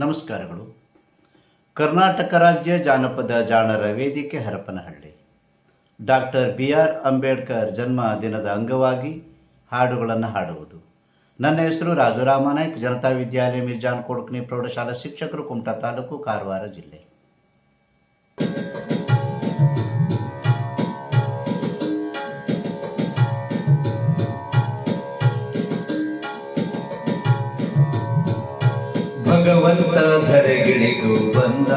ನಮಸ್ಕಾರಗಳು. ಕರ್ನಾಟಕ ರಾಜ್ಯ ಜಾನಪದ ಜಾಣರ ವೇದಿಕೆ Harapanahalli. Doctor B R Ambedkar ಜನ್ಮ ದಿನದ ಅಂಗವಾಗಿ ಹಾಡುಗಳನ್ನು ಹಾಡುವುದು. ನನ್ನ ಹೆಸರು ರಾಜುರಾಮ ನಾಯ್ಕ್ ಜನತಾ ವಿದ್ಯಾಲಯ ಮಿರ್ಜಾನ್ ಕೊಡ್ಕನಿ ಪ್ರೌಢಶಾಲಾ ಶಿಕ್ಷಕರು, ಕುಮಟಾ ತಾಲೂಕು, ಕಾರವಾರ ಜಿಲ್ಲೆ. ಭಗವಂತ ಧರೆಗಿಳಿದು ಬಂದ.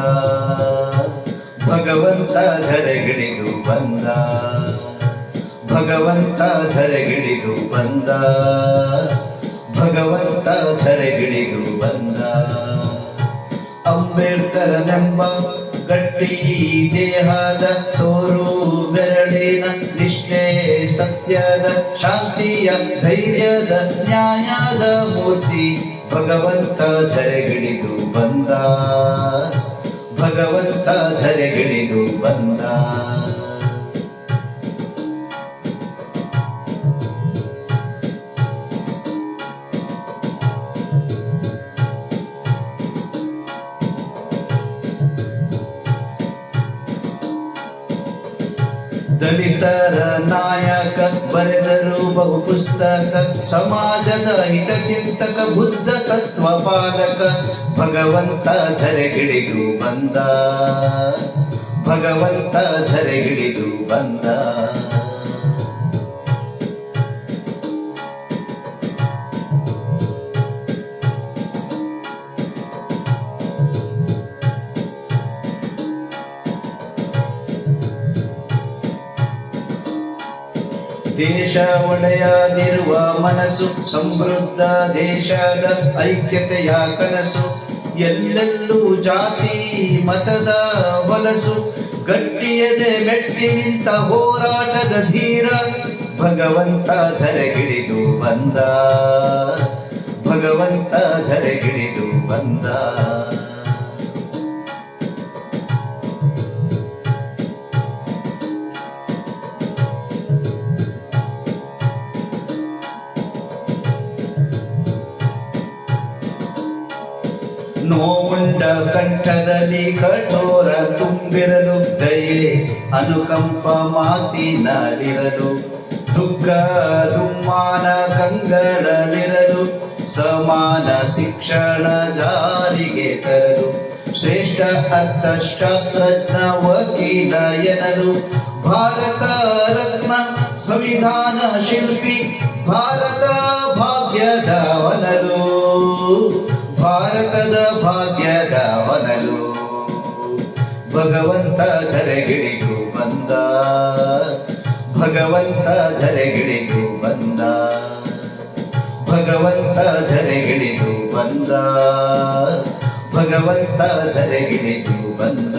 ಭಗವಂತ ಧರೆಗಿಳಿದು ಬಂದ. ಭಗವಂತ ಧರೆಗಿಳಿದು ಬಂದ. ಭಗವಂತ ಧರೆಗಿಳಿದು ಬಂದ. ಅಂಬೇಡ್ಕರನೆಂಬ ಗಟ್ಟಿ ದೇಹದ ತೋರು ಬೆರಳಿನ ನಿಷ್ಠೆ, ಸತ್ಯದ ಶಾಂತಿಯ ಧೈರ್ಯದ ನ್ಯಾಯದ ಮೂರ್ತಿ. ಭಗವಂತ ಧರೆಗಿಳಿದು ಬಂದ. ಭಗವಂತ ಧರೆಗಿಳಿದು ಬಂದ. ದಲಿತರ ನಾಯಕ ಬರೆದರು ಬಹು ಪುಸ್ತಕ ಸಮಾಜದ ಹಿತಚಿಂತಕ, ಬುದ್ಧ ತತ್ವ ಪಾಲಕ ಭಗವಂತ ಧರೆಗಿಳಿದು ಬಂದ, ಭಗವಂತ ಧರೆಗಿಳಿದು ಬಂದ. ದೇಶ ಒಡೆಯದಿರುವ ಮನಸ್ಸು, ಸಮೃದ್ಧ ದೇಶದ ಐಕ್ಯತೆಯ ಕನಸು, ಎಲ್ಲೆಲ್ಲೂ ಜಾತಿ, ಮತದ ಹೊಲಸು, ಗಟ್ಟಿಯದೆ ಮೆಟ್ಟಿ ನಿಂತ ಹೋರಾಟದ ಧೀರ, ಭಗವಂತ ಧರೆಗಿಳಿದು ಬಂದ, ಭಗವಂತ ಧರೆಗಿಳಿದು ಬಂದ. ನೋವುಂಡ ಕಂಠದಲ್ಲಿ ಕಠೋರ ತುಂಬಿರಲು ದಯೆ, ಅನುಕಂಪ ಮಾತಿನಲ್ಲಿರಲು, ದುಃಖ ದುಮ್ಮಾನ ಕಂಗಳಲಿರಲು ಸಮಾನ ಶಿಕ್ಷಣ ಜಾರಿಗೆ ತರಲು, ಶ್ರೇಷ್ಠ ಅರ್ಥಶಾಸ್ತ್ರಜ್ಞ ವಕೀಲ ಎನ್ನಲು, ಭಾರತ ರತ್ನ ಸಂವಿಧಾನ ಶಿಲ್ಪಿ, ಭಾರತ ಭಾಗ್ಯದ ವನಲು ಭಾರತದ ಭಾಗ್ಯದ ವನಲು ಭಗವಂತ ಧರೆಗಿಳಿದು ಬಂದ. ಭಗವಂತ ಧರೆಗಿಳಿದು ಬಂದ. ಭಗವಂತ ಧರೆಗಿಳಿದು ಬಂದ. ಭಗವಂತ ಧರೆಗಿಳಿದು ಬಂದ.